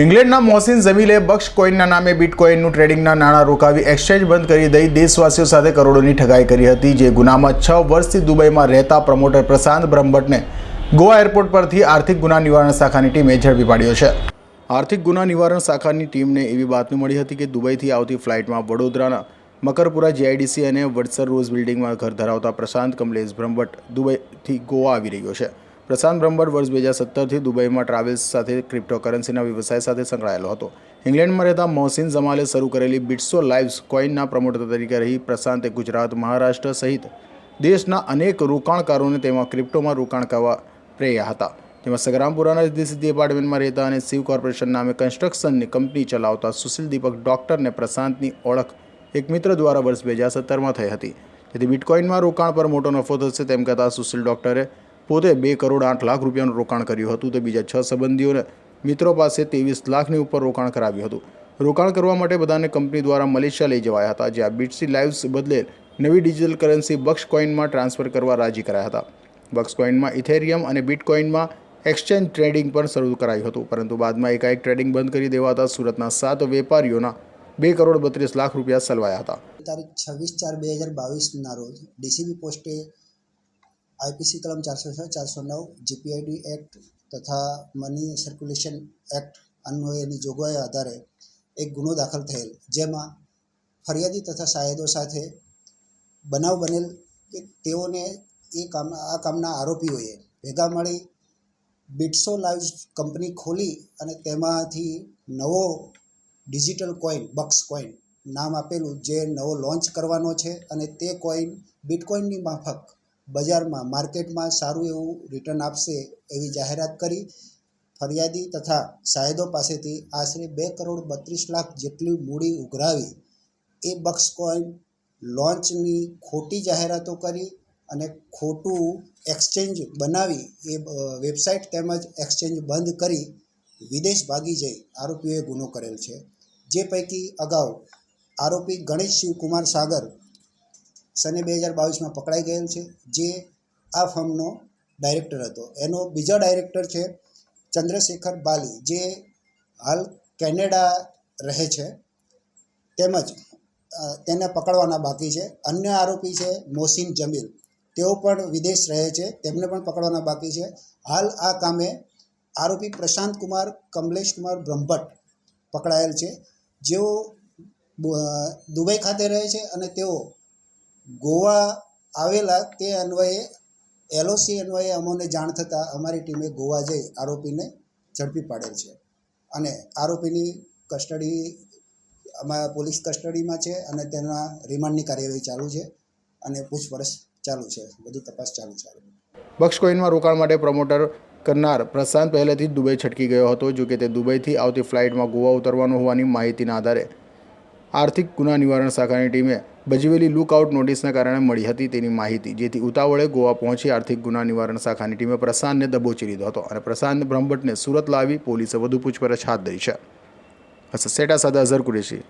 ઇંગ્લેન્ડના મોહસિન જમીલે બક્ષ કોઇનના નામે બિટકોઇનનું ટ્રેડિંગના નાણાં રોકાવી એક્સચેન્જ બંધ કરી દઈ. દેશવાસીઓ સાથે કરોડોની ઠગાઈ કરી હતી, જે ગુનામાં છ વર્ષથી દુબઈમાં રહેતા પ્રમોટર પ્રશાંત બ્રહ્મભટ્ટને ગોવા એરપોર્ટ પરથી આર્થિક ગુના નિવારણ શાખાની ટીમે ઝડપી પાડ્યો છે. આર્થિક ગુના નિવારણ શાખાની ટીમને એવી બાતમી મળી હતી કે દુબઈથી આવતી ફ્લાઇટમાં વડોદરાના મકરપુરા જીઆઈડીસી અને વડસર રોઝ બિલ્ડિંગમાં ઘર ધરાવતા પ્રશાંત કમલેશ બ્રહ્મભટ્ટ દુબઈથી ગોવા આવી રહ્યો છે. પ્રશાંત બ્રહ્મર વર્ષ બે હજાર સત્તરથી દુબઈમાં ટ્રાવેલ્સ સાથે ક્રિપ્ટોકરન્સીના વ્યવસાય સાથે સંકળાયેલો હતો. ઇંગ્લેન્ડમાં રહેતા મોહસિન જમાલે શરૂ કરેલી બિટ્સો લાઇવ્સ કોઇનના પ્રમોટર તરીકે રહી પ્રશાંતે ગુજરાત, મહારાષ્ટ્ર સહિત દેશના અનેક રોકાણકારોને તેમાં ક્રિપ્ટોમાં રોકાણ કરવા પ્રેર્યા હતા. તેમાં સગરામપુરાના સિદ્ધિ એપાર્ટમેન્ટમાં રહેતા અને શિવ કોર્પોરેશન નામે કન્સ્ટ્રક્શનની કંપની ચલાવતા સુશીલ દીપક ડોક્ટરને પ્રશાંતની ઓળખ એક મિત્ર દ્વારા વર્ષ બે હજાર સત્તરમાં થઈ હતી. તેથી બિટકોઇનમાં રોકાણ પર મોટો નફો થશે તેમ કહેતા સુશીલ ડોક્ટરે પોતે બે કરોડ આઠ લાખ રૂપિયાનું રોકાણ કર્યું હતું. તો બીજા છ સંબંધીઓને મિત્રો પાસે ત્રેવીસ લાખની ઉપર રોકાણ કરાવ્યું હતું. રોકાણ કરવા માટે બધાને કંપની દ્વારા મલેશિયા લઈ જવાયા હતા, જ્યાં બીટસી લાઇવ્સ બદલે નવી ડિજિટલ કરન્સી બક્સ કોઇનમાં ટ્રાન્સફર કરવા રાજી કરાયા હતા. બક્સ કોઇનમાં ઇથેરિયમ અને બિટકોઇનમાં એક્સચેન્જ ટ્રેડિંગ પણ શરૂ કરાયું હતું. પરંતુ બાદમાં એકાએક ટ્રેડિંગ બંધ કરી દેવાતા સુરતના સાત વેપારીઓના બે કરોડ બત્રીસ લાખ રૂપિયા સલવાયા હતા. તારીખ છવ્વીસ ચાર બે હજાર બાવીસના રોજ ડીસીબી પોસ્ટે આઈપીસી કલમ ચારસો છ, ચારસો નવ, જીપીઆઈડી એક્ટ તથા મની સર્ક્યુલેશન એક્ટ અન્વયેની જોગવાઈ આધારે એક ગુનો દાખલ થયેલ, જેમાં ફરિયાદી તથા સાહેદો સાથે બનાવ બનેલ કે તેઓને એ કામ, આ કામના આરોપીઓએ ભેગા મળી બિટસો લાઈવ કંપની ખોલી અને તેમાંથી નવો ડિજિટલ કોઈન, બક્સ કોઈન નામ આપેલું, જે નવો લોન્ચ કરવાનો છે અને તે કોઈન બિટકોઇનની માફક બજારમાં માર્કેટમાં સારું એવું રિટર્ન આપશે એવી જાહેરાત કરી. ફરિયાદી તથા સાહેદો પાસેથી આશરે બે કરોડ બત્રીસ લાખ જેટલી મૂડી ઉઘરાવી. એ બક્સ કોઈન લોન્ચની ખોટી જાહેરાતો કરી અને ખોટું એક્સચેન્જ બનાવી. એ વેબસાઇટ તેમજ એક્સચેન્જ બંધ કરી વિદેશ ભાગી જઈ આરોપીઓએ ગુનો કરેલ છે. જે પૈકી અગાઉ આરોપી ગણેશ શિવકુમાર સાગર સને બે હજાર બાવીસમાં પકડાઈ ગયેલ છે, જે આ ફર્મનો ડાયરેક્ટર હતો. એનો બીજો ડાયરેક્ટર છે ચંદ્રશેખર બાલી, જે હાલ કેનેડા રહે છે. તેમજ તેને પકડવાના બાકી છે. અન્ય આરોપી છે મોસીન જમીલ. તેઓ પણ વિદેશ રહે છે, તેમને પણ પકડવાના બાકી છે. હાલ આ કામે આરોપી પ્રશાંત કુમાર, કમલેશ કુમાર બ્રહ્મભટ્ટ પકડાયેલ છે. જેઓ દુબઈ ખાતે રહે છે અને તેઓ ગોવા આવેલા તે અન્વયે, એલઓસી અન્વયે અમોને જાણ થતાં અમારી ટીમે ગોવા જઈ આરોપીને ઝડપી પાડેલ છે. અને આરોપીની કસ્ટડી, અમારા પોલીસ કસ્ટડીમાં છે અને તેના રિમાન્ડની કાર્યવાહી ચાલુ છે અને પૂછપરછ ચાલુ છે. બધી તપાસ ચાલુ છે. બક્સ કોઇનમાં રોકાણ માટે પ્રમોટર કરનાર પ્રશાંત પહેલેથી જ દુબઈ છટકી ગયો હતો, જો કે તે દુબઈથી આવતી ફ્લાઇટમાં ગોવા ઉતરવાનો હોવાની માહિતીના આધારે આર્થિક ગુના નિવારણ શાખાની ટીમે ભજવેલી લુકઆઉટ નોટિસના કારણે મળી હતી તેની માહિતી, જેથી ઉતાવળે ગોવા પહોંચી આર્થિક ગુના નિવારણ શાખાની ટીમે પ્રશાંતને દબોચી લીધો હતો અને પ્રશાંત બ્રહ્મભટ્ટને સુરત લાવી પોલીસે વધુ પૂછપરછ હાથ ધરી છે. સેટા સાદા અઝર કુરેશી.